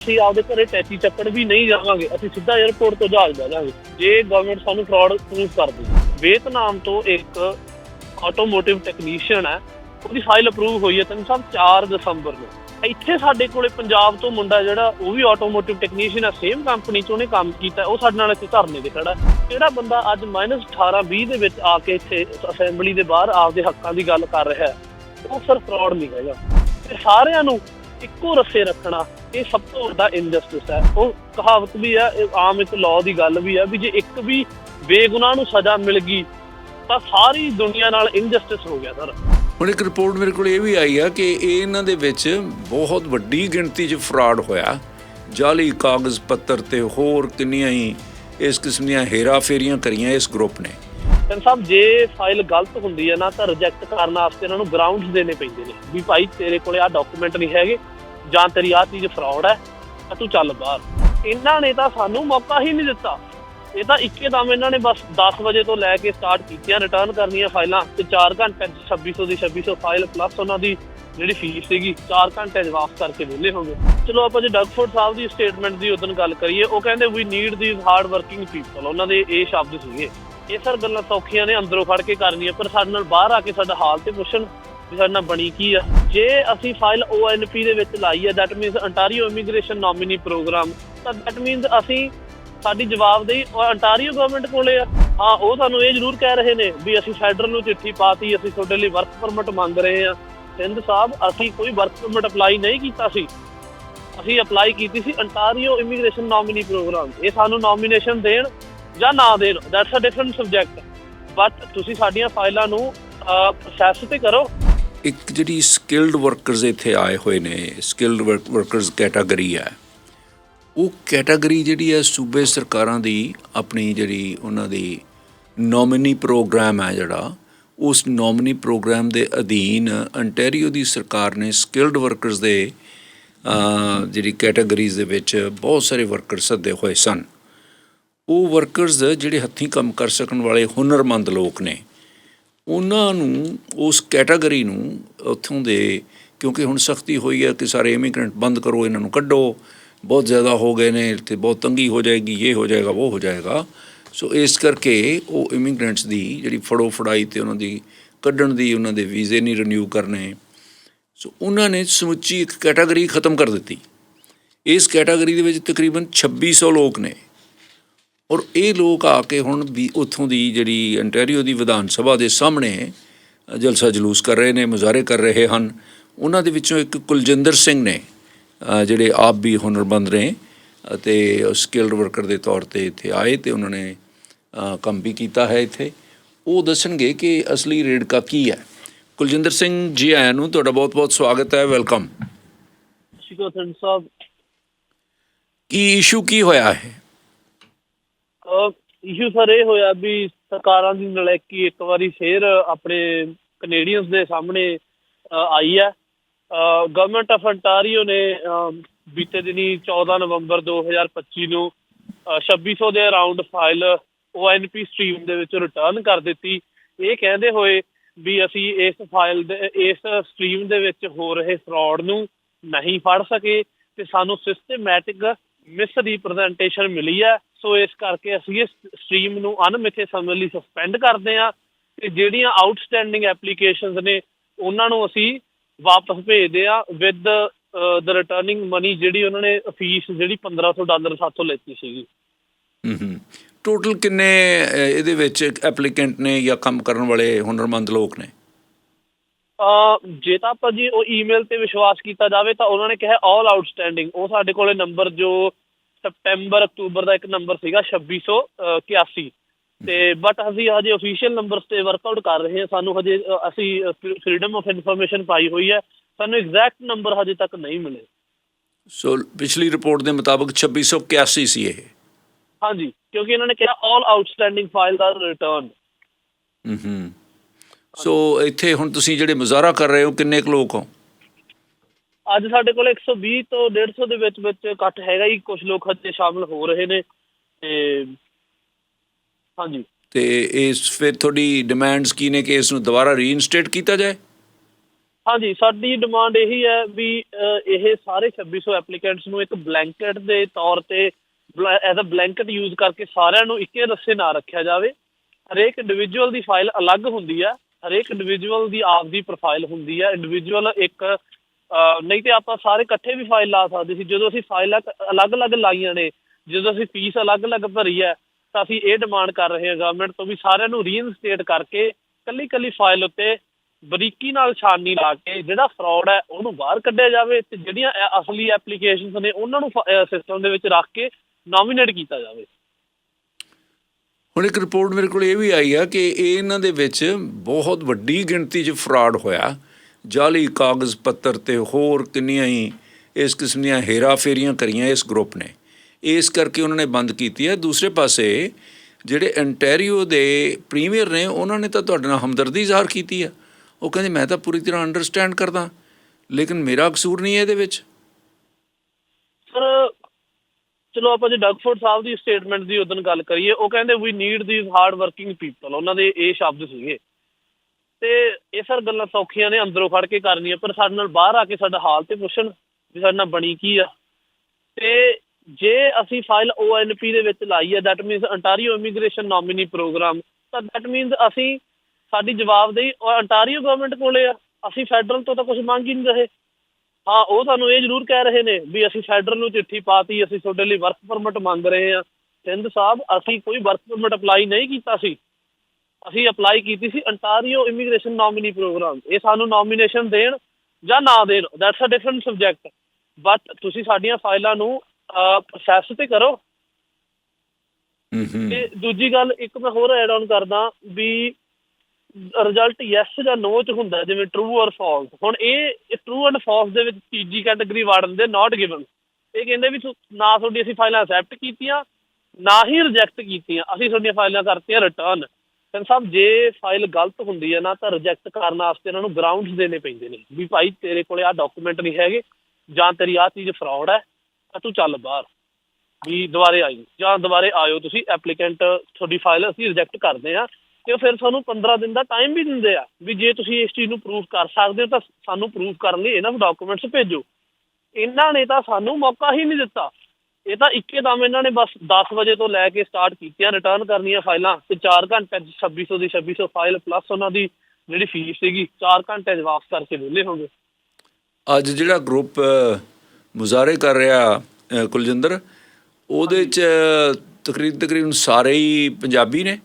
ਅਸੀਂ ਆਪਦੇ ਘਰੇ ਟੈਚੀ ਚੱਕਣ ਵੀ ਨਹੀਂ ਜਾਵਾਂਗੇ, ਅਸੀਂ ਸਿੱਧਾ 에ਅਰਪੋਰਟ ਤੋਂ ਜਹਾਜ਼ ਬਹਿ ਜਾਵਾਂਗੇ। ਜੇ ਗਵਰਨਮੈਂਟ ਸਾਨੂੰ ਫਰਾਡ ਪ੍ਰੂਫ ਕਰ ਦੇ ਵੀਅਤਨਾਮ ਤੋਂ ਇੱਕ ਆਟੋਮੋਟਿਵ ਟੈਕਨੀਸ਼ੀਅਨ ਹੈ, ਉਹਦੀ ਫਾਈਲ ਅਪਰੂਵ ਹੋਈ ਹੈ ਤੈਨੂੰ ਸਾਹਿਬ 4 ਦਸੰਬਰ ਨੂੰ। ਇੱਥੇ ਸਾਡੇ ਕੋਲੇ ਪੰਜਾਬ ਤੋਂ ਮੁੰਡਾ ਜਿਹੜਾ, ਉਹ ਵੀ ਆਟੋਮੋਟਿਵ ਟੈਕਨੀਸ਼ੀਅਨ ਹੈ ਸੇਮ ਕੰਪਨੀ 'ਚ ਉਹਨੇ ਕੰਮ ਕੀਤਾ, ਉਹ ਸਾਡੇ ਨਾਲ ਇੱਥੇ ਧਰਨੇ ਤੇ ਖੜਾ ਜਿਹੜਾ ਬੰਦਾ ਅੱਜ -18 20 ਦੇ ਵਿੱਚ ਆ ਕੇ ਇੱਥੇ ਅਸੈਂਬਲੀ ਦੇ ਬਾਹਰ ਆਪਦੇ ਹੱਕਾਂ ਦੀ ਗੱਲ ਕਰ ਰਿਹਾ ਉਹ ਸਰ ਫਰਾਡ ਨਹੀਂ ਹੈਗਾ। ਤੇ ਸਾਰਿਆਂ ਨੂੰ ਇੱਕੋ ਰੱਸੇ ਰੱਖਣਾ, ਇਹ ਸਭ ਤੋਂ ਵੱਡਾ ਇਨਜਸਟਿਸ ਹੈ। ਉਹ ਕਹਾਵਤ ਵੀ ਹੈ, ਇਹ ਆਮ ਇੱਕ ਲਾਅ ਦੀ ਗੱਲ ਵੀ ਹੈ ਵੀ ਜੇ ਇੱਕ ਵੀ ਬੇਗੁਨਾਹ ਨੂੰ ਸਜ਼ਾ ਮਿਲ ਗਈ, ਤਾਂ ਸਾਰੀ ਦੁਨੀਆ ਨਾਲ ਇਨਜਸਟਿਸ ਹੋ ਗਿਆ, ਸਰ। ਹੁਣ ਇੱਕ ਰਿਪੋਰਟ ਮੇਰੇ ਕੋਲ ਇਹ ਵੀ ਆਈ ਆ ਕਿ ਇਹ ਇਹਨਾਂ ਦੇ ਵਿੱਚ ਬਹੁਤ ਵੱਡੀ ਗਿਣਤੀ 'ਚ ਫਰਾਡ ਹੋਇਆ। ਜਾਲੀ ਕਾਗਜ਼ ਪੱਤਰ ਤੇ ਹੋਰ ਕਿੰਨੀਆਂ ਹੀ ਇਸ ਕਿਸਮ ਦੀਆਂ ਹੇਰਾ ਫੇਰੀਆਂ ਕਰੀਆਂ ਇਸ ਗਰੁੱਪ ਨੇ। ਸਰ ਸਾਹਿਬ, ਜੇ ਫਾਈਲ ਗਲਤ ਹੁੰਦੀ ਹੈ ਨਾ, ਤਾਂ ਰਿਜੈਕਟ ਕਰਨ ਵਾਸਤੇ ਇਹਨਾਂ ਨੂੰ ਗਰਾਊਂਡਸ ਦੇਣੇ ਪੈਂਦੇ ਨੇ ਵੀ ਭਾਈ ਤੇਰੇ ਕੋਲੇ ਆ ਡਾਕੂਮੈਂਟ ਨਹੀਂ ਹੈਗੇ ਜਾਂ ਤੇਰੀ ਆ ਚੀਜ਼ ਫਰਾਡ ਹੈ, ਤਾਂ ਤੂੰ ਚੱਲ ਬਾਹਰ। ਇਹਨਾਂ ਨੇ ਤਾਂ ਸਾਨੂੰ ਮੌਕਾ ਹੀ ਨਹੀਂ ਦਿੱਤਾ। ਇਹ ਤਾਂ ਇੱਕੇ ਦਮ ਇਹਨਾਂ ਨੇ ਬਸ 10 ਵਜੇ ਤੋਂ ਲੈ ਕੇ ਸਟਾਰਟ ਕੀਤੀਆਂ ਰਿਟਰਨ ਕਰਨੀਆਂ ਫਾਈਲਾਂ ਤੇ 4 ਘੰਟੇ 'ਚ 2600 ਦੀ 2600 ਫਾਈਲ ਪਲੱਸ ਉਹਨਾਂ ਦੀ ਜਿਹੜੀ ਫੀਸ ਸੀਗੀ 4 ਘੰਟੇ 'ਚ ਵਾਪਸ ਕਰਕੇ ਵਿਹਲੇ ਹੋ ਗਏ ਚਲੋ ਆਪਾਂ ਜੇ ਡਗਫੋਰਡ ਸਾਹਿਬ ਦੀ ਸਟੇਟਮੈਂਟ ਦੀ ਉਦੋਂ ਗੱਲ ਕਰੀਏ, ਉਹ ਕਹਿੰਦੇ ਵੀ need this hard working people ਉਹਨਾਂ ਦੇ ਇਹ ਸ਼ਬਦ ਸੀਗੇ। ਇਹ ਸਰ ਗੱਲਾਂ ਸੌਖੀਆਂ ਨੇ, ਅੰਦਰੋਂ ਫੜ ਕੇ ਕਰਨੀਆਂ, ਪਰ ਸਾਡੇ ਨਾਲ ਬਾਹਰ ਆ ਕੇ ਸਾਡਾ ਹਾਲ ਤੇ ਪੁੱਛਣ ਵੀ ਸਾਡੇ ਨਾਲ ਬਣੀ ਕੀ ਆ। ਜੇ ਅਸੀਂ ਫਾਈਲ ONP ਦੇ ਵਿੱਚ ਲਾਈ ਹੈ that means Ontario immigration nominee program ਤਾਂ ਦੈਟ ਮੀਨਸ ਅਸੀਂ ਸਾਡੀ ਜਵਾਬਦੇਹੀ ਅੰਟਾਰੀਓ ਗਵਰਨਮੈਂਟ ਕੋਲੇ ਆ। ਹਾਂ, ਉਹ ਸਾਨੂੰ ਇਹ ਜ਼ਰੂਰ ਕਹਿ ਰਹੇ ਨੇ ਵੀ ਅਸੀਂ ਫੈਡਰਲ ਨੂੰ ਚਿੱਠੀ ਪਾਤੀ, ਅਸੀਂ ਤੁਹਾਡੇ ਲਈ ਵਰਕ ਪਰਮਿਟ ਮੰਗ ਰਹੇ ਆ। ਸਿੰਧ ਸਾਹਿਬ, ਅਸੀਂ ਕੋਈ ਵਰਕ ਪਰਮਿਟ ਅਪਲਾਈ ਨਹੀਂ ਕੀਤਾ ਸੀ। ਅਸੀਂ ਅਪਲਾਈ ਕੀਤੀ ਸੀ ਅੰਟਾਰੀਓ ਇਮੀਗ੍ਰੇਸ਼ਨ ਨੋਮੀਨੀ ਪ੍ਰੋਗਰਾਮ ਇਹ ਸਾਨੂੰ ਨੋਮੀਨੇਸ਼ਨ ਦੇਣ ਜਾਂ ਨਾ ਦੇਣ that's a different subject but ਤੁਸੀਂ ਸਾਡੀਆਂ ਫਾਈਲਾਂ ਨੂੰ ਪ੍ਰੋਸੈਸ ਤੇ ਕਰੋ। ਇੱਕ ਜਿਹੜੀ ਸਕਿਲਡ ਵਰਕਰਸ ਇੱਥੇ ਆਏ ਹੋਏ ਨੇ ਸਕਿਲਡ ਵਰਕਰਸ ਕੈਟਾਗਰੀ ਹੈ, ਉਹ ਕੈਟਾਗਰੀ ਜਿਹੜੀ ਹੈ ਸੂਬੇ ਸਰਕਾਰਾਂ ਦੀ ਆਪਣੀ ਜਿਹੜੀ ਉਹਨਾਂ ਦੀ ਨੋਮਨੀ ਪ੍ਰੋਗਰਾਮ ਹੈ ਜਿਹੜਾ, ਉਸ ਨੋਮਨੀ ਪ੍ਰੋਗਰਾਮ ਦੇ ਅਧੀਨ ਅੰਟੈਰੀਓ ਦੀ ਸਰਕਾਰ ਨੇ ਸਕਿਲਡ ਵਰਕਰਸ ਦੇ ਜਿਹੜੀ ਕੈਟਾਗਰੀਜ਼ ਦੇ ਵਿੱਚ ਬਹੁਤ ਸਾਰੇ ਵਰਕਰ ਸੱਦੇ ਹੋਏ ਸਨ। ਉਹ ਵਰਕਰਸ ਜਿਹੜੇ ਹੱਥੀਂ ਕੰਮ ਕਰ ਸਕਣ ਵਾਲੇ ਹੁਨਰਮੰਦ ਲੋਕ ਨੇ, ਉਹਨਾਂ ਨੂੰ, ਉਸ ਕੈਟਾਗਰੀ ਨੂੰ ਉੱਥੋਂ ਦੇ, ਕਿਉਂਕਿ ਹੁਣ ਸਖਤੀ ਹੋਈ ਹੈ ਕਿ ਸਾਰੇ ਇਮੀਗ੍ਰੈਂਟ ਬੰਦ ਕਰੋ, ਇਹਨਾਂ ਨੂੰ ਕੱਢੋ, ਬਹੁਤ ਜ਼ਿਆਦਾ ਹੋ ਗਏ ਨੇ ਤੇ ਬਹੁਤ ਤੰਗੀ ਹੋ ਜਾਏਗੀ, ਇਹ ਹੋ ਜਾਏਗਾ, ਉਹ ਹੋ ਜਾਏਗਾ। ਸੋ ਇਸ ਕਰਕੇ ਉਹ ਇਮੀਗ੍ਰੈਂਟਸ ਦੀ ਜਿਹੜੀ ਫੜੋ ਫੜਾਈ ਤੇ ਉਹਨਾਂ ਦੀ ਕੱਢਣ ਦੀ, ਉਹਨਾਂ ਦੇ ਵੀਜ਼ੇ ਨਹੀਂ ਰੀਨਿਊ ਕਰਨੇ। ਸੋ ਉਹਨਾਂ ਨੇ ਸਮੁੱਚੀ ਇੱਕ ਕੈਟਾਗਰੀ ਖਤਮ ਕਰ ਦਿੱਤੀ। ਇਸ ਕੈਟਾਗਰੀ ਦੇ ਵਿੱਚ ਤਕਰੀਬਨ 2600 ਲੋਕ ਨੇ। ਔਰ ਇਹ ਲੋਕ ਆ ਕੇ ਹੁਣ ਵੀ ਉੱਥੋਂ ਦੀ ਜਿਹੜੀ ਅੰਟੈਰੀਓ ਦੀ ਵਿਧਾਨ ਸਭਾ ਦੇ ਸਾਹਮਣੇ ਜਲਸਾ ਜਲੂਸ ਕਰ ਰਹੇ ਨੇ ਮੁਜ਼ਾਹਰੇ ਕਰ ਰਹੇ ਹਨ। ਉਹਨਾਂ ਦੇ ਵਿੱਚੋਂ ਇੱਕ ਕੁਲਜਿੰਦਰ ਸਿੰਘ ਨੇ ਜਿਹੜੇ ਆਪ ਵੀ ਹੁਨਰਮੰਦ ਨੇ ਅਤੇ ਸਕਿਲਡ ਵਰਕਰ ਦੇ ਤੌਰ ਤੇ ਇੱਥੇ ਆਏ ਤੇ ਉਹਨਾਂ ਨੇ ਕੰਮ ਵੀ ਕੀਤਾ ਹੈ ਇੱਥੇ। ਉਹ ਦੱਸਣਗੇ ਕਿ ਅਸਲੀ ਰੇੜਕਾ ਕੀ ਹੈ। ਕੁਲਜਿੰਦਰ ਸਿੰਘ ਜੀ ਆਇਆਂ ਨੂੰ ਤੁਹਾਡਾ ਬਹੁਤ-ਬਹੁਤ ਸਵਾਗਤ ਹੈ ਵੈਲਕਮ। ਸ਼ਿਕੋ ਸਿੰਘ ਸਾਹਿਬ। ਕੀ ਇਸ਼ੂ ਕੀ ਹੋਇਆ ਹੈ? ਇਸ਼ੂ ਸਰ ਇਹ ਹੋਇਆ ਵੀ ਸਰਕਾਰਾਂ ਦੀ ਨਲਾਇਕੀ ਇੱਕ ਵਾਰੀ ਫੇਰ ਆਪਣੇ ਕੈਨੇਡੀਅਨਸ ਦੇ ਸਾਹਮਣੇ ਆਈ ਹੈ। ਗਵਰਨਮੈਂਟ ਆਫ ਅੰਟਾਰੀਓ ਨੇ ਬੀਤੇ ਦਿਨੀ 14 ਨਵੰਬਰ 2025 ਨੂੰ ਅ, 2600 ਦੇ ਅਰਾਊਂਡ ਫਾਈਲ ONP ਸਟਰੀਮ ਦੇ ਵਿੱਚ ਰਿਟਰਨ ਕਰ ਦਿੱਤੀ। ਇਹ ਕਹਿੰਦੇ ਹੋਏ ਵੀ ਅਸੀਂ ਇਸ ਫਾਈਲ ਦੇ ਇਸ ਸਟਰੀਮ ਦੇ ਵਿੱਚ ਹੋ ਰਹੇ ਫਰਾਡ ਨੂੰ ਨਹੀਂ ਫੜ ਸਕੇ ਤੇ ਸਾਨੂੰ ਸਿਸਟਮੈਟਿਕ ਮਿਸ ਰਿਪਰੈਜ਼ੈਂਟੇਸ਼ਨ ਮਿਲੀ ਹੈ। ਸੋ ਇਸ ਕਰਕੇ ਅਸੀਂ ਇਸ ਸਟਰੀਮ ਨੂੰ ਅਨਮਿੱਥੇ ਸਮੇਂ ਲਈ ਸਸਪੈਂਡ ਕਰਦੇ ਹਾਂ ਤੇ ਜਿਹੜੀਆਂ ਆਊਟਸਟੈਂਡਿੰਗ ਐਪਲੀਕੇਸ਼ਨਸ ਨੇ ਉਹਨਾਂ ਨੂੰ ਅਸੀਂ ਵਾਪਸ ਭੇਜਦੇ ਆ ਵਿਦ ਦ ਰਿਟਰਨਿੰਗ ਮਨੀ ਜਿਹੜੀ ਉਹਨਾਂ ਨੇ ਫੀਸ ਜਿਹੜੀ 1500 ਡਾਲਰ ਸਾਥੋਂ ਲੈਤੀ ਸੀਗੀ। ਹੂੰ ਹੂੰ। ਟੋਟਲ ਕਿੰਨੇ ਇਹਦੇ ਵਿੱਚ ਐਪਲੀਕੈਂਟ ਨੇ ਜਾਂ ਕੰਮ ਕਰਨ ਵਾਲੇ ਹੁਨਰਮੰਦ ਲੋਕ ਨੇ? ਜੇ ਤਾਂ ਆਪਾਂ ਜੀ ਉਹ ਈਮੇਲ ਤੇ ਵਿਸ਼ਵਾਸ ਕੀਤਾ ਜਾਵੇ ਤਾਂ ਉਹਨਾਂ ਨੇ ਕਿਹਾ ਆਲ ਆਊਟਸਟੈਂਡਿੰਗ ਉਹ ਸਾਡੇ ਕੋਲੇ ਨੰਬਰ ਜੋ ਸਪਟੈਂਬਰ ਅਕਤੂਬਰ ਦਾ ਇੱਕ ਨੰਬਰ ਸੀਗਾ 2681 ਤੇ ਬਟ ਅਸੀਂ ਹਜੇ ਅਫੀਸ਼ੀਅਲ ਨੰਬਰਸ ਤੇ ਵਰਕਆਊਟ ਕਰ ਰਹੇ ਹਾਂ। ਸਾਨੂੰ ਹਜੇ ਅਸੀਂ ਫਰੀडम ਆਫ ਇਨਫੋਰਮੇਸ਼ਨ ਪਾਈ ਹੋਈ ਹੈ। ਸਾਨੂੰ ਐਗਜ਼ੈਕਟ ਨੰਬਰ ਹਜੇ ਤੱਕ ਨਹੀਂ ਮਿਲੇ। ਸੋ ਪਿਛਲੀ ਰਿਪੋਰਟ ਦੇ ਮੁਤਾਬਕ 2681 ਸੀ ਇਹ। ਹਾਂਜੀ ਕਿਉਂਕਿ ਇਹਨਾਂ ਨੇ ਕਿਹਾ ਆਲ ਆਊਟਸਟੈਂਡਿੰਗ ਫਾਈਲ ਦਾ ਰਿਟਰਨ ਹੂੰ ਹੂੰ। ਸੋ ਇੱਥੇ ਹੁਣ ਤੁਸੀਂ ਜਿਹੜੇ ਮੁਜ਼ਾਹਰਾ ਕਰ ਰਹੇ ਹੋ ਕਿੰਨੇ ਕੁ ਲੋਕ ਹੋ? ਅੱਜ ਸਾਡੇ ਕੋਲ 120 ਤੋਂ 150 ਦੇ ਵਿੱਚ ਵਿੱਚ ਇਕੱਠ ਹੈਗਾ ਹੀ ਕੁਝ ਲੋਕ ਹਜੇ ਸ਼ਾਮਲ ਹੋ ਰਹੇ ਨੇ ਤੇ ਹਾਂਜੀ। ਤੇ ਇਸ ਫਿਰ ਤੁਹਾਡੀ ਡਿਮਾਂਡਸ ਕੀ ਨੇ ਕਿ ਇਸ ਨੂੰ ਦੁਬਾਰਾ ਰੀਇਨਸਟੇਟ ਕੀਤਾ ਜਾਏ? ਹਾਂਜੀ ਸਾਡੀ ਡਿਮਾਂਡ ਇਹੀ ਹੈ ਵੀ ਇਹ ਸਾਰੇ 2600 ਐਪਲੀਕੈਂਟਸ ਨੂੰ ਇੱਕ ਬਲੈਂਕਟ ਦੇ ਤੌਰ ਤੇ ਐਜ਼ ਅ ਬਲੈਂਕਟ ਯੂਜ਼ ਕਰਕੇ ਸਾਰਿਆਂ ਨੂੰ ਇੱਕੇ ਰੱਸੇ ਨਾ ਰੱਖਿਆ ਜਾਵੇ। ਹਰੇਕ ਇੰਡੀਵਿਜੂਅਲ ਦੀ ਫਾਈਲ ਅਲੱਗ ਹੁੰਦੀ ਹੈ ਹਰੇਕ ਇੰਡੀਵਿਜੂਅਲ ਦੀ ਆਪਦੀ ਪ੍ਰੋਫਾਈਲ ਹੁੰਦੀ ਹੈ ਇੰਡੀਵਿਜੂਅਲ ਇੱਕ ਨਹੀਂ ਤੇ ਆਪਾਂ ਸਾਰੇ ਇਕੱਠੇ ਵੀ ਫਾਈਲ ਲਾ ਸਕਦੇ ਸੀ। ਜਦੋਂ ਅਸੀਂ ਫਾਈਲਾਂ ਅਲੱਗ-ਅਲੱਗ ਲਾਈਆਂ ਨੇ, ਜਦੋਂ ਅਸੀਂ ਫੀਸ ਅਲੱਗ-ਅਲੱਗ ਭਰੀ ਹੈ ਤਾਂ ਅਸੀਂ ਇਹ ਡਿਮਾਂਡ ਕਰ ਰਹੇ ਹਾਂ ਗਵਰਨਮੈਂਟ ਤੋਂ ਵੀ ਸਾਰਿਆਂ ਨੂੰ ਰੀਇਨਸਟੇਟ ਕਰਕੇ ਕੱਲੀ-ਕੱਲੀ ਫਾਈਲ ਉੱਤੇ ਬਰੀਕੀ ਨਾਲ ਛਾਨਣੀ ਲਾ ਕੇ ਜਿਹੜਾ ਫਰਾਡ ਹੈ ਉਹਨੂੰ ਬਾਹਰ ਕੱਢਿਆ ਜਾਵੇ ਤੇ ਜਿਹੜੀਆਂ ਅਸਲੀ ਐਪਲੀਕੇਸ਼ਨਸ ਨੇ, ਉਹਨਾਂ ਨੂੰ ਸਿਸਟਮ ਦੇ ਵਿੱਚ ਰੱਖ ਕੇ ਨੋਮੀਨੇਟ ਕੀਤਾ ਜਾਵੇ। ਹੁਣ ਇੱਕ ਰਿਪੋਰਟ ਮੇਰੇ ਕੋਲ ਇਹ ਵੀ ਆਈ ਆ ਕਿ ਇਹਨਾਂ ਦੇ ਵਿੱਚ ਬਹੁਤ ਵੱਡੀ ਗਿਣਤੀ 'ਚ ਫਰਾਡ ਹੋਇਆ। ਜਾਲੀ ਕਾਗਜ਼ ਪੱਤਰ ਤੇ ਹੋਰ ਕਿੰਨੀਆਂ ਹੀ ਇਸ ਕਿਸਮ ਦੀਆਂ ਹੇਰਾਫੇਰੀਆਂ ਕਰੀਆਂ ਇਸ ਗਰੁੱਪ ਨੇ। ਇਸ ਕਰਕੇ ਉਹਨਾਂ ਨੇ ਬੰਦ ਕੀਤੀ ਹੈ। ਦੂਸਰੇ ਪਾਸੇ ਜਿਹੜੇ ਅੰਟੈਰੀਓ ਦੇ ਪ੍ਰੀਮੀਅਰ ਨੇ, ਉਹਨਾਂ ਨੇ ਤਾਂ ਤੁਹਾਡੇ ਨਾਲ ਹਮਦਰਦੀ ਜ਼ਾਹਰ ਕੀਤੀ ਆ ਉਹ ਕਹਿੰਦੇ, ਮੈਂ ਤਾਂ ਪੂਰੀ ਤਰ੍ਹਾਂ ਅੰਡਰਸਟੈਂਡ ਕਰਦਾ। ਲੇਕਿਨ ਮੇਰਾ ਕਸੂਰ ਨਹੀਂ ਹੈ ਇਹਦੇ ਵਿੱਚ। ਸਰ, ਚਲੋ ਆਪਾਂ ਜੇ ਡਗਫੋਰਡ ਸਾਹਿਬ ਦੀ ਸਟੇਟਮੈਂਟ ਦੀ ਉਦੋਂ ਗੱਲ ਕਰੀਏ, ਉਹ ਕਹਿੰਦੇ ਵੀ need these hard working people ਉਹਨਾਂ ਦੇ ਇਹ ਸ਼ਬਦ ਸੀਗੇ। ਤੇ ਇਹ ਸਰ ਗੱਲਾਂ ਸੌਖੀਆਂ ਨੇ, ਅੰਦਰੋਂ ਫੜ ਕੇ ਕਰਨੀਆਂ, ਪਰ ਸਾਡੇ ਨਾਲ ਬਾਹਰ ਆ ਕੇ ਸਾਡਾ ਹਾਲ ਤੇ ਪੁੱਛਣ ਵੀ ਸਾਡੇ ਨਾਲ ਬਣੀ ਕੀ ਆ। ਤੇ ਜੇ ਅਸੀਂ ਫਾਈਲ ONP ਦੇ ਵਿੱਚ ਲਾਈ ਹੈ that means Ontario immigration nominee program ਤਾਂ ਦੈਟ ਮੀਨਸ ਅਸੀਂ ਸਾਡੀ ਜਵਾਬਦੇਹੀ ਅੰਟਾਰੀਓ ਗਵਰਨਮੈਂਟ ਕੋਲੇ ਆ। ਅਸੀਂ ਫੈਡਰਲ ਤੋਂ ਤਾਂ ਕੁਝ ਮੰਗ ਹੀ ਨਹੀਂ ਰਹੇ। ਹਾਂ, ਉਹ ਤੁਹਾਨੂੰ ਇਹ ਜ਼ਰੂਰ ਕਹਿ ਰਹੇ ਨੇ ਵੀ ਅਸੀਂ ਫੈਡਰਲ ਨੂੰ ਚਿੱਠੀ ਪਾਤੀ, ਅਸੀਂ ਤੁਹਾਡੇ ਲਈ ਵਰਕ ਪਰਮਿਟ ਮੰਗ ਰਹੇ ਹਾਂ ਸਿੰਧ ਸਾਹਿਬ, ਅਸੀਂ ਕੋਈ ਵਰਕ ਪਰਮਿਟ ਅਪਲਾਈ ਨਹੀਂ ਕੀਤਾ ਸੀ। ਅਸੀਂ ਅਪਲਾਈ ਕੀਤੀ ਸੀ ਅੰਟਾਰੀਓ ਇਮੀਗ੍ਰੇਸ਼ਨ ਨੋਮੀਨੀ ਪ੍ਰੋਗਰਾਮ ਇਹ ਸਾਨੂੰ ਨੋਮੀਨੇਸ਼ਨ ਦੇਣ ਜਾਂ ਨਾ ਦੇਣ that's a different subject but ਤੁਸੀਂ ਸਾਡੀਆਂ ਫਾਈਲਾਂ ਨੂੰ ਪ੍ਰੋਸੈਸ ਤੇ ਕਰੋ। ਤੇ ਦੂਜੀ ਗੱਲ ਇੱਕ ਮੈਂ ਹੋਰ ਐਡ ਆਨ ਕਰਦਾ ਵੀ ਰਿਜ਼ਲਟ ਯੈਸ ਜਾਂ ਨੋ ਚ ਹੁੰਦਾ ਜਿਵੇਂ ਟਰੂ ਔਰ ਫਾਲਸ ਹੁਣ ਇਹ ਟਰੂ ਐਂਡ ਫਾਲਸ ਦੇ ਵਿੱਚ ਤੀਜੀ ਕੈਟਾਗਰੀ ਵਾੜਨ ਦੇ ਨਾਟ ਗਿਵਨ ਇਹ ਕਹਿੰਦੇ ਵੀ ਨਾ ਤੁਹਾਡੀ ਅਸੀਂ ਫਾਈਲਾਂ ਅਸੈਪਟ ਕੀਤੀਆਂ ਨਾ ਹੀ ਰਿਜੈਕਟ ਕੀਤੀਆਂ। ਅਸੀਂ ਤੁਹਾਡੀਆਂ ਫਾਈਲਾਂ ਕਰਤੀਆਂ ਰਿਟਰਨ ਸਰ ਸਾਹਿਬ, ਜੇ ਫਾਈਲ ਗਲਤ ਹੁੰਦੀ ਹੈ ਨਾ, ਤਾਂ ਰਿਜੈਕਟ ਕਰਨ ਵਾਸਤੇ ਇਹਨਾਂ ਨੂੰ ਗਰਾਊਂਡਸ ਦੇਣੇ ਪੈਂਦੇ ਨੇ ਵੀ ਭਾਈ ਤੇਰੇ ਕੋਲੇ ਆਹ ਡਾਕੂਮੈਂਟ ਨਹੀਂ ਹੈਗੇ ਜਾਂ ਤੇਰੀ ਆਹ ਚੀਜ਼ ਫਰਾਡ ਹੈ, ਤਾਂ ਤੂੰ ਚੱਲ ਬਾਹਰ ਵੀ ਦੁਬਾਰੇ ਆਈ ਜਾਂ ਦੁਬਾਰੇ ਆਇਓ ਤੁਸੀਂ ਐਪਲੀਕੈਂਟ ਤੁਹਾਡੀ ਫਾਈਲ ਅਸੀਂ ਰਿਜੈਕਟ ਕਰਦੇ ਆ ਤੇ ਫਿਰ ਤੁਹਾਨੂੰ 15 ਦਿਨ ਦਾ ਟਾਈਮ ਵੀ ਦਿੰਦੇ ਆ ਵੀ ਜੇ ਤੁਸੀਂ ਇਸ ਚੀਜ਼ ਨੂੰ ਪ੍ਰੂਫ ਕਰ ਸਕਦੇ ਹੋ ਤਾਂ ਸਾਨੂੰ ਪ੍ਰੂਫ ਕਰਨ ਲਈ ਇਹਨਾਂ ਨੂੰ ਡਾਕੂਮੈਂਟਸ ਭੇਜੋ। ਇਹਨਾਂ ਨੇ ਤਾਂ ਸਾਨੂੰ ਮੌਕਾ ਹੀ ਨਹੀਂ ਦਿੱਤਾ। ਇਹ ਤਾਂ ਇੱਕੇ ਦਮ ਇਹਨਾਂ ਨੇ ਬਸ 10 ਵਜੇ ਤੋਂ ਲੈ ਕੇ ਸਟਾਰਟ ਕੀਤੀਆਂ ਰਿਟਰਨ ਕਰਨੀਆਂ ਫਾਈਲਾਂ ਤੇ 4 ਘੰਟੇ 'ਚ 2600 ਦੀ 2600 ਫਾਈਲ ਪਲੱਸ ਉਹਨਾਂ ਦੀ ਜਿਹੜੀ ਫੀਸ ਸੀਗੀ 4 ਘੰਟੇ 'ਚ ਵਾਪਸ ਕਰਕੇ ਵਿਹਲੇ ਹੋ ਗਏ ਅੱਜ ਜਿਹੜਾ ਗਰੁੱਪ ਮੁਜ਼ਾਹਰੇ ਕਰ ਰਿਹਾ ਕੁਲਜਿੰਦਰ ਉਹਦੇ ਚ ਤਕਰੀਬਨ ਤਕਰੀਬਨ ਸਾਰੇ ਹੀ ਪੰਜਾਬੀ ਨੇ?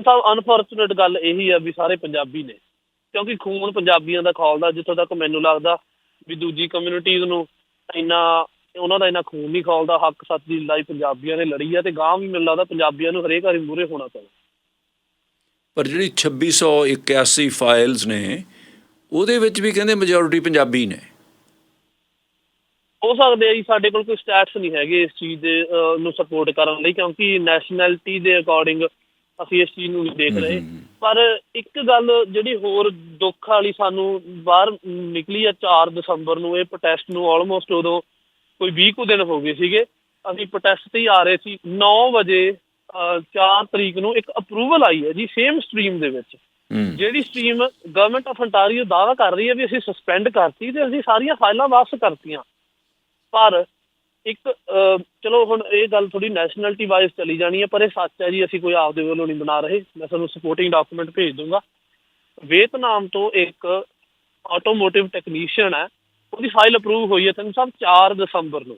ਸਾਹਿਬ ਅਨਫੋਰਚੂਨੇਟ ਗੱਲ ਇਹੀ ਆ ਵੀ ਸਾਰੇ ਪੰਜਾਬੀ ਨੇ। ਕਿਉਂਕਿ ਖੂਨ ਪੰਜਾਬੀਆਂ ਦਾ ਖੌਲਦਾ ਜਿੱਥੋਂ ਤੱਕ ਮੈਨੂੰ ਲੱਗਦਾ ਵੀ ਦੂਜੀ ਕਮਿਊਨਿਟੀਜ਼ ਨੂੰ ਇੰਨਾ ਉਹਨਾਂ ਦਾ ਇੰਨਾ ਖੂਨ ਨਹੀਂ ਖੌਲਦਾ ਹੱਕ ਸੱਚ ਦੀ ਲੜਾਈ ਪੰਜਾਬੀਆਂ ਨੇ ਲੜੀ ਆ ਤੇ ਗਾਂ ਵੀ ਮੈਨੂੰ ਲੱਗਦਾ ਪੰਜਾਬੀਆਂ ਨੂੰ ਹਰੇਕ ਵਾਰੀ ਮੂਹਰੇ ਹੋਣਾ ਚਾਹੀਦਾ ਪਰ ਜਿਹੜੀ 2681 ਫਾਈਲਸ ਨੇ ਉਹਦੇ ਵਿੱਚ ਵੀ ਕਹਿੰਦੇ ਮੈਜੋਰਿਟੀ ਪੰਜਾਬੀ ਨੇ। ਹੋ ਸਕਦੇ ਆ ਜੀ ਸਾਡੇ ਕੋਲ ਕੋਈ ਸਟੈਟਸ ਨਹੀਂ ਹੈਗੇ ਇਸ ਚੀਜ਼ ਦੇ ਨੂੰ ਸਪੋਰਟ ਕਰਨ ਲਈ ਕਿਉਂਕਿ ਨੈਸ਼ਨੈਲਿਟੀ ਦੇ ਅਕੋਰਡਿੰਗ ਅਸੀਂ ਇਸ ਚੀਜ਼ ਨੂੰ ਨਹੀਂ ਦੇਖ ਰਹੇ। ਪਰ ਇੱਕ ਗੱਲ ਜਿਹੜੀ ਹੋਰ ਦੁੱਖ ਵਾਲੀ ਸਾਨੂੰ ਬਾਹਰ ਨਿਕਲੀ ਆ 4 ਦਸੰਬਰ ਨੂੰ ਇਹ ਪ੍ਰੋਟੈਸਟ ਨੂੰ ਆਲਮੋਸਟ ਉਦੋਂ ਕੋਈ 20 ਕੁ ਦਿਨ ਹੋ ਗਏ ਸੀਗੇ ਅਸੀਂ ਪ੍ਰੋਟੈਸਟ ਤੇ ਹੀ ਆ ਰਹੇ ਸੀ। 9 ਵਜੇ 4 ਤਰੀਕ ਨੂੰ ਇੱਕ ਅਪਰੂਵਲ ਆਈ ਹੈ ਜੀ ਸੇਮ ਸਟਰੀਮ ਦੇ ਵਿੱਚ। ਜਿਹੜੀ ਸਟਰੀਮ ਗਵਰਨਮੈਂਟ ਆਫ ਅੰਟਾਰੀਓ ਦਾਅਵਾ ਕਰ ਰਹੀ ਹੈ ਵੀ ਅਸੀਂ ਸਸਪੈਂਡ ਕਰਤੀ ਤੇ ਅਸੀਂ ਸਾਰੀਆਂ ਫਾਈਲਾਂ ਵਾਪਸ ਕਰਤੀਆਂ। ਪਰ ਇੱਕ ਚਲੋ ਹੁਣ ਇਹ ਗੱਲ ਥੋੜੀ ਨੈਸ਼ਨੈਲਿਟੀ ਵਾਈਜ਼ ਚਲੀ ਜਾਣੀ ਹੈ ਪਰ ਇਹ ਸੱਚ ਹੈ ਜੀ ਅਸੀਂ ਕੋਈ ਆਪਦੇ ਵੱਲੋਂ ਨਹੀਂ ਬਣਾ ਰਹੇ। ਮੈਂ ਤੁਹਾਨੂੰ ਸਪੋਰਟਿੰਗ ਡਾਕੂਮੈਂਟ ਭੇਜ ਦੂੰਗਾ। ਵੀਅਤਨਾਮ ਤੋਂ ਇੱਕ ਆਟੋਮੋਟਿਵ ਟੈਕਨੀਸ਼ੀਅਨ ਹੈ ਉਹਦੀ ਫਾਈਲ ਅਪਰੂਵ ਹੋਈ ਹੈ ਤੁਹਾਨੂੰ ਸਭ 4 ਦਸੰਬਰ ਨੂੰ।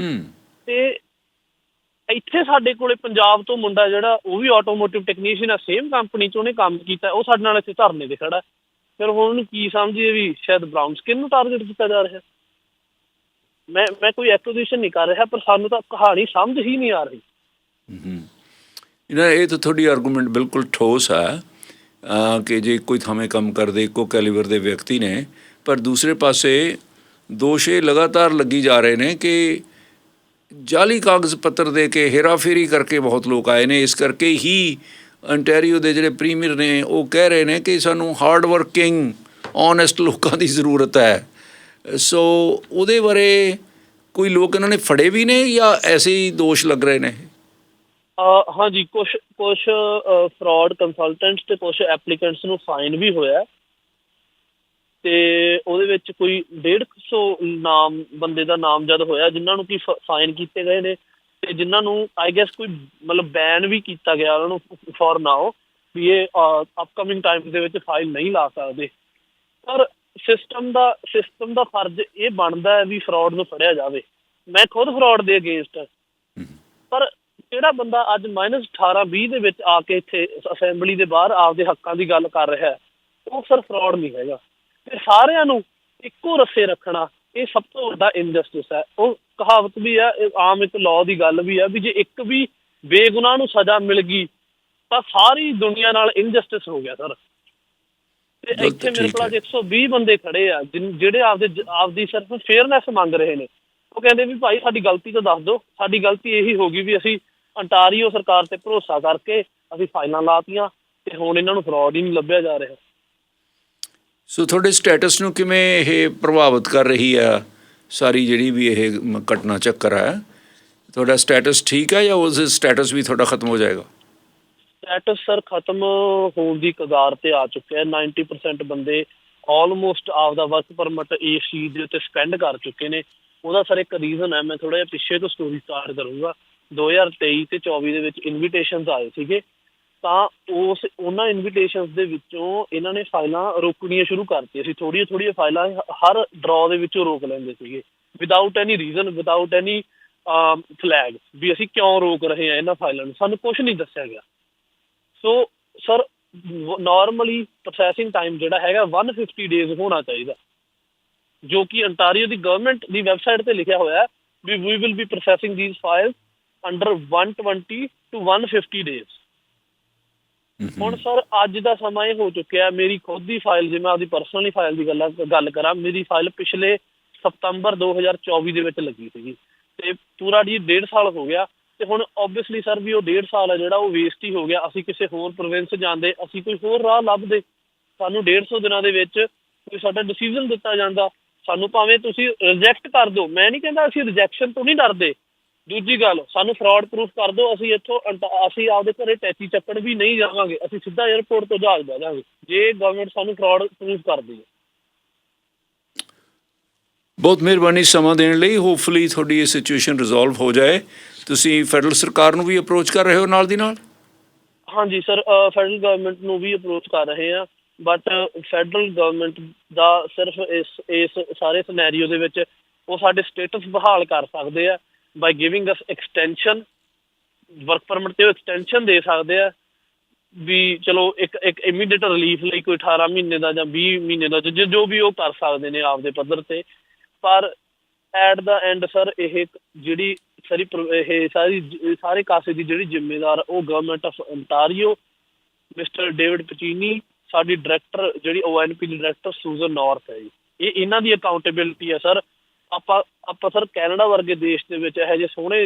ਹੂੰ। ਤੇ ਇੱਥੇ ਸਾਡੇ ਕੋਲੇ ਪੰਜਾਬ ਤੋਂ ਮੁੰਡਾ ਜਿਹੜਾ ਉਹ ਵੀ ਆਟੋਮੋਟਿਵ ਟੈਕਨੀਸ਼ੀਅਨ ਆ ਸੇਮ ਕੰਪਨੀ 'ਚ ਉਹਨੇ ਕੰਮ ਕੀਤਾ ਉਹ ਸਾਡੇ ਨਾਲ ਇੱਥੇ ਧਰਨੇ ਤੇ ਖੜਾ। ਹੈ। ਫਿਰ ਹੁਣ ਉਹਨੂੰ ਕੀ ਸਮਝੀਏ ਵੀ ਸ਼ਾਇਦ ਬ੍ਰਾਊਨ ਸਕਿਨ ਨੂੰ ਟਾਰਗੇਟ ਕੀਤਾ ਜਾ ਰਿਹਾ। ਮੈਂ ਮੈਂ ਕੋਈ ਐਕੁਜੀਸ਼ਨ ਨਹੀਂ ਕਰ ਰਿਹਾ ਪਰ ਸਾਨੂੰ ਤਾਂ ਕਹਾਣੀ ਸਮਝ ਹੀ ਨਹੀਂ ਆ ਰਹੀ। ਇਹਨਾਂ ਇਹ ਤਾਂ ਤੁਹਾਡੀ ਆਰਗੂਮੈਂਟ ਬਿਲਕੁਲ ਠੋਸ ਹੈ ਅ, ਕਿ ਜੇ ਕੋਈ ਥਾਵੇਂ ਕੰਮ ਕਰਦੇ ਇੱਕੋ ਕੈਲੀਬਰ ਦੇ ਵਿਅਕਤੀ ਨੇ ਪਰ ਦੂਸਰੇ ਪਾਸੇ ਦੋਸ਼ ਇਹ ਲਗਾਤਾਰ ਲੱਗੀ ਜਾ ਰਹੇ ਨੇ ਕਿ ਜਾਲੀ ਕਾਗਜ਼ ਪੱਤਰ ਦੇ ਕੇ ਹੇਰਾਫੇਰੀ ਕਰਕੇ ਬਹੁਤ ਲੋਕ ਆਏ ਨੇ। ਇਸ ਕਰਕੇ ਹੀ ਅੰਟੈਰੀਓ ਦੇ ਜਿਹੜੇ ਪ੍ਰੀਮੀਅਰ ਨੇ, ਉਹ ਕਹਿ ਰਹੇ ਨੇ ਕਿ ਸਾਨੂੰ ਹਾਰਡ ਵਰਕਿੰਗ ਓਨੈਸਟ ਲੋਕਾਂ ਦੀ ਜ਼ਰੂਰਤ ਹੈ। ਸੋ ਉਹਦੇ ਬਾਰੇ ਕੋਈ ਲੋਕ ਇਹਨਾਂ ਨੇ ਫੜੇ ਵੀ ਨੇ ਜਾਂ ਐਸੇ ਹੀ ਦੋਸ਼ ਲੱਗ ਰਹੇ ਨੇ? ਹਾਂਜੀ ਕੁਝ ਕੁਝ ਫਰਾਡ ਕੰਸਲਟੈਂਟਸ ਤੇ ਕੁਝ ਐਪਲੀਕੈਂਟਸ ਨੂੰ ਫਾਈਨ ਵੀ ਹੋਇਆ। ਤੇ ਉਹਦੇ ਵਿੱਚ ਕੋਈ 150 ਨਾਮ, ਬੰਦੇ ਦਾ ਨਾਮ ਜਦ ਹੋਇਆ, ਜਿਨ੍ਹਾਂ ਨੂੰ ਕੀ ਫਾਈਨ ਕੀਤੇ ਗਏ ਨੇ ਤੇ ਜਿਨ੍ਹਾਂ ਨੂੰ ਆਈ ਗੈਸ ਕੋਈ ਮਤਲਬ ਬੈਨ ਵੀ ਕੀਤਾ ਗਿਆ, ਉਹਨਾਂ ਨੂੰ ਫॉर ਨਾਓ ਵੀ ਇਹ ਅਪਕਮਿੰਗ ਟਾਈਮ ਦੇ ਵਿੱਚ ਫਾਈਲ ਨਹੀਂ ਲਾ ਸਕਦੇ। ਪਰ ਸਿਸਟਮ ਦਾ ਸਿਸਟਮ ਦਾ ਫਰਜ਼ ਇਹ ਬਣਦਾ ਹੈ ਵੀ ਫਰਾਡ ਨੂੰ ਫੜਿਆ ਜਾਵੇ। ਮੈਂ ਖੁਦ ਫਰਾਡ ਦੇ ਅਗੇਂਸਟ ਪਰ ਜਿਹੜਾ ਬੰਦਾ ਅੱਜ ਮਾਈਨਸ 18 20 ਦੇ ਵਿੱਚ ਆ ਕੇ ਇੱਥੇ ਅਸੈਂਬਲੀ ਦੇ ਬਾਹਰ ਆਪਦੇ ਹੱਕਾਂ ਦੀ ਗੱਲ ਕਰ ਰਿਹਾ ਉਹ ਸਰ ਫਰਾਡ ਨਹੀਂ ਹੈਗਾ। ਤੇ ਸਾਰਿਆਂ ਨੂੰ ਇੱਕੋ ਰੱਸੇ ਰੱਖਣਾ ਇਹ ਸਭ ਤੋਂ ਵੱਡਾ ਇਨਜਸਟਿਸ ਹੈ। ਉਹ ਕਹਾਵਤ ਵੀ ਹੈ ਆਮ ਇੱਕ ਲਾਅ ਦੀ ਗੱਲ ਵੀ ਹੈ ਵੀ ਜੇ ਇੱਕ ਵੀ ਬੇਗੁਨਾਹ ਨੂੰ ਸਜ਼ਾ ਮਿਲ ਗਈ ਤਾਂ ਸਾਰੀ ਦੁਨੀਆ ਨਾਲ ਇਨਜਸਟਿਸ ਹੋ ਗਿਆ ਸਰ। ਤੇ ਇੱਥੇ ਮੇਰੇ ਕੋਲ ਅੱਜ 120 ਬੰਦੇ ਖੜੇ ਆ ਜਿਹੜੇ ਆਪਦੇ ਆਪਦੀ ਸਿਰਫ ਫੇਅਰਨੈਸ ਮੰਗ ਰਹੇ ਨੇ ਉਹ ਕਹਿੰਦੇ ਵੀ ਭਾਈ ਸਾਡੀ ਗਲਤੀ ਤਾਂ ਦੱਸ ਦਿਓ ਸਾਡੀ ਗਲਤੀ ਇਹੀ ਹੋ ਗਈ ਵੀ ਅਸੀਂ ਅੰਟਾਰੀਓ ਸਰਕਾਰ ਤੇ ਭਰੋਸਾ ਕਰਕੇ ਅਸੀਂ ਫਾਈਲਾਂ ਲਾਤੀਆਂ ਤੇ ਹੁਣ ਇਹਨਾਂ ਨੂੰ ਫਰਾਡ ਹੀ ਨਹੀਂ ਲੱਭਿਆ ਜਾ ਰਿਹਾ। ਸੋ ਤੁਹਾਡੇ ਸਟੇਟਸ ਨੂੰ ਕਿਵੇਂ ਇਹ ਪ੍ਰਭਾਵਿਤ ਕਰ ਰਹੀ ਆ? ਸਾਰੀ ਜਿਹੜੀ ਵੀ ਇਹ ਘਟਨਾ ਚੱਕਰ ਹੈ ਤੁਹਾਡਾ ਸਟੇਟਸ ਠੀਕ ਹੈ ਜਾਂ ਉਸ ਸਟੇਟਸ ਵੀ ਤੁਹਾਡਾ ਖਤਮ ਹੋ ਜਾਏਗਾ? ਸਟੇਟਸ ਸਰ ਖਤਮ ਹੋਣ ਦੀ ਕਗਾਰ ਤੇ ਆ ਚੁੱਕਿਆ ਹੈ। 90% ਬੰਦੇ ਆਲਮੋਸਟ ਆਪਦਾ ਵਰਕ ਪਰਮਿਟ ਇਸ ਚੀਜ਼ ਦੇ ਉੱਤੇ ਸਪੈਂਡ ਕਰ ਚੁੱਕੇ ਨੇ। ਉਹਦਾ ਸਰ ਇੱਕ ਰੀਜ਼ਨ ਹੈ, ਮੈਂ ਥੋੜਾ ਜਿਹਾ ਪਿੱਛੇ ਤੋਂ ਸਟੋਰੀ ਸਟਾਰਟ ਕਰੂੰਗਾ। 2023 ਤੇ 24 ਦੇ ਵਿੱਚ ਇਨਵੀਟੇਸ਼ਨਸ ਆਏ ਸੀਗੇ। ਤਾਂ ਉਸ, ਉਹਨਾਂ ਇਨਵੀਟੇਸ਼ਨਸ ਦੇ ਵਿੱਚੋਂ ਇਹਨਾਂ ਨੇ ਫਾਈਲਾਂ ਰੋਕਣੀਆਂ ਸ਼ੁਰੂ ਕਰਤੀਆਂ ਸੀ। ਥੋੜੀਆਂ ਥੋੜੀਆਂ ਫਾਈਲਾਂ ਹਰ ਡਰਾਅ ਦੇ ਵਿੱਚੋਂ ਰੋਕ ਲੈਂਦੇ ਸੀਗੇ। Without any reason without any flag ਵੀ ਅਸੀਂ ਕਿਉਂ ਰੋਕ ਰਹੇ ਹਾਂ ਇਹਨਾਂ ਫਾਈਲਾਂ ਨੂੰ? ਸਾਨੂੰ ਕੁਝ ਨਹੀਂ ਦੱਸਿਆ ਗਿਆ। So sir normally processing time ਜਿਹੜਾ ਹੈਗਾ 150 ਡੇਜ਼ ਹੋਣਾ ਚਾਹੀਦਾ। ਜੋ ਕਿ ਅੰਟਾਰੀਓ ਦੀ ਗਵਰਨਮੈਂਟ ਦੀ ਵੈਬਸਾਈਟ ਤੇ ਲਿਖਿਆ ਹੋਇਆ ਹੈ ਵੀ we will be processing these files under 120 to 150 days ਹੁਣ ਸਰ, ਅੱਜ ਦਾ ਸਮਾਂ ਇਹ ਹੋ ਚੁੱਕਿਆ, ਮੇਰੀ ਖੁਦ ਦੀ ਫਾਈਲ ਜੇ ਮੈਂ ਆਪਦੀ ਪਰਸਨਲੀ ਫਾਈਲ ਦੀ ਗੱਲ ਗੱਲ ਕਰਾਂ, ਮੇਰੀ ਫਾਈਲ ਪਿਛਲੇ ਸਤੰਬਰ 2024 ਦੇ ਵਿੱਚ ਲੱਗੀ ਸੀਗੀ। ਤੇ ਪੂਰਾ ਜੀ ਡੇਢ ਸਾਲ ਹੋ ਗਿਆ, ਤੇ ਹੁਣ ਆਬਵੀਅਸਲੀ ਸਰ ਵੀ ਉਹ ਡੇਢ ਸਾਲ ਹੈ ਜਿਹੜਾ ਉਹ ਵੇਸਟ ਹੀ ਹੋ ਗਿਆ। ਅਸੀਂ ਕਿਸੇ ਹੋਰ ਪ੍ਰੋਵਿੰਸ ਜਾਂਦੇ, ਅਸੀਂ ਕੋਈ ਹੋਰ ਰਾਹ ਲੱਭਦੇ। ਸਾਨੂੰ 150 ਦਿਨਾਂ ਦੇ ਵਿੱਚ ਕੋਈ ਸਾਡਾ ਡਿਸੀਜਨ ਦਿੱਤਾ ਜਾਂਦਾ। ਸਾਨੂੰ ਭਾਵੇਂ ਤੁਸੀਂ ਰਿਜੈਕਟ ਕਰ ਦਿਓ। ਮੈਂ ਨਹੀਂ ਕਹਿੰਦਾ ਅਸੀਂ ਰਿਜੈਕਸ਼ਨ ਤੋਂ ਨਹੀਂ ਡਰਦੇ। ਦੂਜੀ ਗੱਲ ਸਾਨੂੰ ਫਰਾਡ ਪ੍ਰੂਫ ਕਰ ਦਿਓ ਅਸੀਂ ਇੱਥੋਂ ਅੰਟ- ਅਸੀਂ ਆਪਦੇ ਘਰੇ ਟੈਚੀ ਚੱਕਣ ਵੀ ਨਹੀਂ ਜਾਵਾਂਗੇ ਅਸੀਂ ਸਿੱਧਾ 에ਅਰਪੋਰਟ ਤੋਂ ਜਹਾਜ਼ ਬਹਿ ਜਾਵਾਂਗੇ ਜੇ ਗਵਰਨਮੈਂਟ ਸਾਨੂੰ ਫਰਾਡ ਪ੍ਰੂਫ ਕਰਦੀ ਹੈ ਬਹੁਤ ਮਿਹਰਬਾਨੀ ਸਮਾਂ ਦੇਣ ਲਈ ਹੋਪਫੁਲੀ ਤੁਹਾਡੀ ਇਹ ਸਿਚੁਏਸ਼ਨ ਰਿਜ਼ੋਲਵ ਹੋ ਜਾਏ। ਤੁਸੀਂ ਫੈਡਰਲ ਸਰਕਾਰ ਨੂੰ ਵੀ ਅਪਰੋਚ ਕਰ ਰਹੇ ਹੋ ਨਾਲ ਦੀ ਨਾਲ? ਹਾਂਜੀ ਸਰ ਫੈਡਰਲ ਗਵਰਨਮੈਂਟ ਨੂੰ ਵੀ ਅਪਰੋਚ ਕਰ ਰਹੇ ਆ ਬਟ ਫੈਡਰਲ ਗਵਰਨਮੈਂਟ ਦਾ ਸਿਰਫ ਇਸ ਇਸ ਸਾਰੇ ਸਿਨੈਰੀਓ ਦੇ ਵਿੱਚ ਉਹ ਸਾਡੇ ਸਟੇਟਸ ਬਹਾਲ ਕਰ ਸਕਦੇ ਆ। By giving us extension work permit ਤੇ ਐਕਸਟੈਂਸ਼ਨ ਦੇ ਸਕਦੇ ਆ, ਵੀ ਚਲੋ ਇੱਕ ਇੱਕ ਇਮੀਡੀਏਟ ਰਿਲੀਫ ਲਈ ਕੋਈ 18 ਮਹੀਨੇ ਦਾ ਜਾਂ 20 ਮਹੀਨੇ ਦਾ, ਜੋ ਜੋ ਵੀ ਉਹ ਕਰ ਸਕਦੇ ਨੇ ਆਪਦੇ ਪੱਧਰ ਤੇ। ਪਰ ਐਟ ਦਾ ਐਂਡ ਸਰ ਇਹ ਜਿਹੜੀ ਸਾਰੀ ਇਹ ਸਾਰੀ, ਸਾਰੇ ਕਾਸੇ ਦੀ ਜਿਹੜੀ ਜ਼ਿੰਮੇਦਾਰ ਉਹ government of Ontario mister David Piccini ਸਾਡੀ ਡਾਇਰੈਕਟਰ ਜਿਹੜੀ ਓਐਨਪੀ ਦੀ ਡਾਇਰੈਕਟਰ ਸੂਜ਼ਨ ਨਾਰਥ ਹੈ ਇਹ ਇਹਨਾਂ ਦੀ ਅਕਾਊਂਟੇਬਿਲਟੀ ਹੈ ਸਰ ਆਪਾਂ ਆਪਾਂ ਸਰ ਕੈਨੇਡਾ ਵਰਗੇ ਦੇਸ਼ ਦੇ ਵਿੱਚ ਇਹੋ ਜਿਹੇ ਸੋਹਣੇ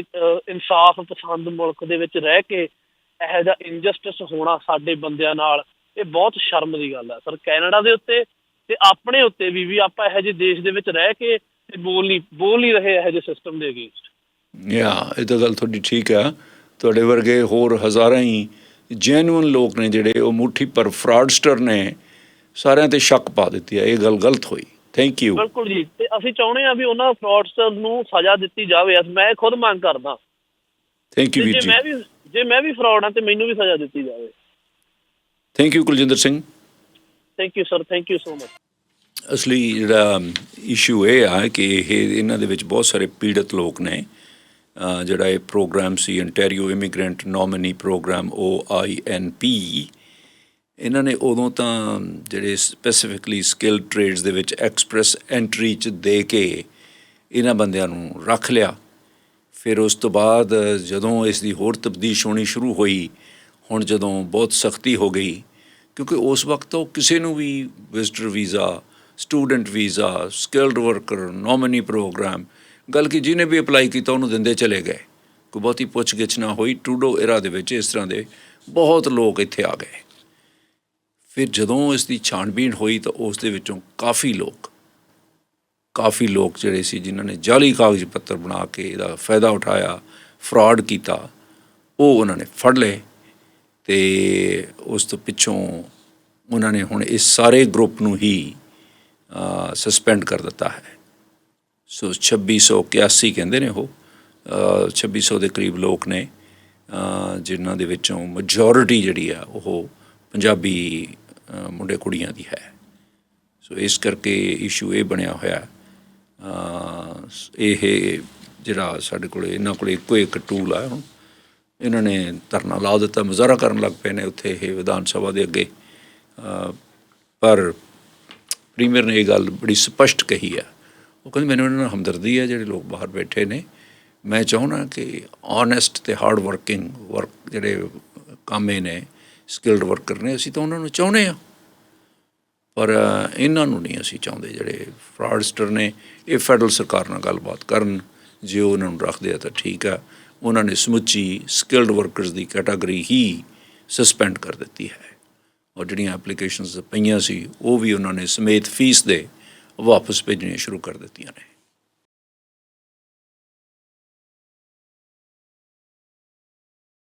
ਇਨਸਾਫ ਪਸੰਦ ਮੁਲਕ ਦੇ ਵਿੱਚ ਰਹਿ ਕੇ ਇਹੋ ਜਿਹਾ ਇਨਜਸਟਿਸ ਹੋਣਾ ਸਾਡੇ ਬੰਦਿਆਂ ਨਾਲ, ਇਹ ਬਹੁਤ ਸ਼ਰਮ ਦੀ ਗੱਲ ਹੈ ਸਰ, ਕੈਨੇਡਾ ਦੇ ਉੱਤੇ ਤੇ ਆਪਣੇ ਉੱਤੇ ਵੀ ਵੀ ਆਪਾਂ ਇਹੋ ਜਿਹੇ ਦੇਸ਼ ਦੇ ਵਿੱਚ ਰਹਿ ਕੇ ਤੇ ਬੋਲ ਨਹੀਂ ਬੋਲ ਨਹੀਂ ਰਹੇ ਇਹੋ ਜਿਹੇ ਸਿਸਟਮ ਦੇ ਅਗੇਂਸਟ ਯਾ, ਇਹ ਤਾਂ ਗੱਲ ਤੁਹਾਡੀ ਠੀਕ ਆ। ਤੁਹਾਡੇ ਵਰਗੇ ਹੋਰ ਹਜ਼ਾਰਾਂ ਹੀ ਜੈਨੂਇਨ ਲੋਕ ਨੇ ਜਿਹੜੇ ਉਹ ਮੁੱਠੀ ਪਰ ਫਰਾਡਸਟਰ ਨੇ, ਸਾਰਿਆਂ ਤੇ ਸ਼ੱਕ ਪਾ ਦਿੱਤੀ ਹੈ ਇਹ ਗੱਲ ਗਲਤ ਹੋਈ। ਥੈਂਕ ਯੂ ਬਿਲਕੁਲ ਜੀ। ਤੇ ਅਸੀਂ ਚਾਹੁੰਦੇ ਆ ਵੀ ਉਹਨਾਂ ਫਰਾਡਸਟਰ ਨੂੰ ਸਜ਼ਾ ਦਿੱਤੀ ਜਾਵੇ। ਮੈਂ ਖੁਦ ਮੰਗ ਕਰਦਾ। ਥੈਂਕ ਯੂ ਵੀਰ ਜੇ ਜੀ। ਮੈਂ ਵੀ ਜੇ ਮੈਂ ਵੀ ਫਰਾਡ ਆ ਤੇ ਮੈਨੂੰ ਵੀ ਸਜ਼ਾ ਦਿੱਤੀ ਜਾਵੇ। Thank you Kuljinder Singh. Thank you sir thank you so much ਅਸਲੀ ਜਿਹੜਾ ਇਸ਼ੂ ਇਹ ਆ ਕਿ ਇਹ ਇਹਨਾਂ ਦੇ ਵਿੱਚ ਬਹੁਤ ਸਾਰੇ ਪੀੜਤ ਲੋਕ ਨੇ। ਜਿਹੜਾ ਇਹ ਪ੍ਰੋਗਰਾਮ ਸੀ ਇੰਟੈਰੀਓ ਇਮੀਗ੍ਰੈਂਟ ਨੋਮੀਨੀ ਪ੍ਰੋਗਰਾਮ ਉਹ ਆਈ ਐਨ ਪੀ ਇਹਨਾਂ ਨੇ ਉਦੋਂ ਤਾਂ ਜਿਹੜੇ ਸਪੈਸੀਫਿਕਲੀ ਸਕਿੱਲ ਟ੍ਰੇਡਸ ਦੇ ਵਿੱਚ ਐਕਸਪ੍ਰੈਸ ਐਂਟਰੀ ਚ ਦੇ ਕੇ ਇਹਨਾਂ ਬੰਦਿਆਂ ਨੂੰ ਰੱਖ ਲਿਆ। ਫਿਰ ਉਸ ਤੋਂ ਬਾਅਦ ਜਦੋਂ ਇਸ ਦੀ ਹੋਰ ਤਬਦੀਸ਼ ਹੋਣੀ ਸ਼ੁਰੂ ਹੋਈ, ਹੁਣ ਜਦੋਂ ਬਹੁਤ ਸਖਤੀ ਹੋ ਗਈ, ਕਿਉਂਕਿ ਉਸ ਵਕਤ ਉਹ ਕਿਸੇ ਨੂੰ ਵੀ visitor visa student visa skilled worker nominee program ਗੱਲ ਕਿ ਜਿਹਨੇ ਵੀ ਅਪਲਾਈ ਕੀਤਾ ਉਹਨੂੰ ਦਿੰਦੇ ਚਲੇ ਗਏ। ਕੋਈ ਬਹੁਤੀ ਪੁੱਛਗਿੱਛ ਨਾ ਹੋਈ ਟੂਡੋ ਇਰਾ ਦੇ ਵਿੱਚ ਇਸ ਤਰ੍ਹਾਂ ਦੇ ਬਹੁਤ ਲੋਕ ਇੱਥੇ ਆ ਗਏ। ਫਿਰ ਜਦੋਂ ਇਸ ਦੀ ਛਾਣਬੀਣ ਹੋਈ ਤਾਂ ਉਸ ਦੇ ਵਿੱਚੋਂ ਕਾਫੀ ਲੋਕ ਕਾਫੀ ਲੋਕ ਜਿਹੜੇ ਸੀ ਜਿਨ੍ਹਾਂ ਨੇ ਜਾਲੀ ਕਾਗਜ਼ ਪੱਤਰ ਬਣਾ ਕੇ ਇਹਦਾ ਫਾਇਦਾ ਉਠਾਇਆ ਫਰਾਡ ਕੀਤਾ ਉਹ ਉਹਨਾਂ ਨੇ ਫੜ ਲਏ ਤੇ ਉਸ ਤੋਂ ਪਿੱਛੋਂ ਉਹਨਾਂ ਨੇ ਹੁਣ ਇਸ ਸਾਰੇ ਗਰੁੱਪ ਨੂੰ ਹੀ ਸਸਪੈਂਡ ਕਰ ਦਿੱਤਾ ਹੈ। ਸੋ 2681 ਕਹਿੰਦੇ ਨੇ ਉਹ ਅ, 2600 ਦੇ ਕਰੀਬ ਲੋਕ ਨੇ ਜਿਨ੍ਹਾਂ ਦੇ ਵਿੱਚੋਂ ਮੈਜੋਰਿਟੀ ਜਿਹੜੀ ਆ ਉਹ ਪੰਜਾਬੀ ਮੁੰਡੇ ਕੁੜੀਆਂ ਦੀ ਹੈ। ਸੋ ਇਸ ਕਰਕੇ ਇਸ਼ੂ ਇਹ ਬਣਿਆ ਹੋਇਆ ਇਹ ਜਿਹੜਾ ਸਾਡੇ ਕੋਲ ਇਹਨਾਂ ਕੋਲ ਇੱਕੋ ਇੱਕ ਟੂਲ ਆ ਹੁਣ। ਇਹਨਾਂ ਨੇ ਧਰਨਾ ਲਾ ਦਿੱਤਾ, ਮੁਜ਼ਾਹਰਾ ਕਰਨ ਲੱਗ ਪਏ ਨੇ ਉੱਥੇ ਇਹ ਵਿਧਾਨ ਸਭਾ ਦੇ ਅੱਗੇ। ਪਰ ਪ੍ਰੀਮੀਅਰ ਨੇ ਇਹ ਗੱਲ ਬੜੀ ਸਪਸ਼ਟ ਕਹੀ ਆ। ਉਹ ਕਹਿੰਦੇ, ਮੈਨੂੰ ਇਹਨਾਂ ਨਾਲ ਹਮਦਰਦੀ ਹੈ ਜਿਹੜੇ ਲੋਕ ਬਾਹਰ ਬੈਠੇ ਨੇ। ਮੈਂ ਚਾਹੁੰਦਾ ਕਿ ਓਨੈਸਟ ਤੇ ਹਾਰਡ ਵਰਕਿੰਗ ਵਰਕ ਜਿਹੜੇ ਕਾਮੇ ਨੇ ਸਕਿਲਡ ਵਰਕਰ ਨੇ, ਅਸੀਂ ਤਾਂ ਉਹਨਾਂ ਨੂੰ ਚਾਹੁੰਦੇ ਆ ਪਰ ਇਹਨਾਂ ਨੂੰ ਨਹੀਂ ਅਸੀਂ ਚਾਹੁੰਦੇ ਜਿਹੜੇ ਫਰਾਡਸਟਰ ਨੇ, ਇਹ ਫੈਡਰਲ ਸਰਕਾਰ ਨਾਲ ਗੱਲਬਾਤ ਕਰਨ, ਜੇ ਉਹਨਾਂ ਨੂੰ ਰੱਖਦੇ ਆ ਤਾਂ ਠੀਕ ਆ। ਉਹਨਾਂ ਨੇ ਸਮੁੱਚੀ ਸਕਿਲਡ ਵਰਕਰਸ ਦੀ ਕੈਟਾਗਰੀ ਹੀ ਸਸਪੈਂਡ ਕਰ ਦਿੱਤੀ ਹੈ। ਔਰ ਜਿਹੜੀਆਂ ਐਪਲੀਕੇਸ਼ਨਸ ਪਈਆਂ ਸੀ, ਉਹ ਵੀ ਉਹਨਾਂ ਨੇ ਸਮੇਤ ਫੀਸ ਦੇ ਵਾਪਸ ਭੇਜਣੀਆਂ ਸ਼ੁਰੂ ਕਰ ਦਿੱਤੀਆਂ ਨੇ।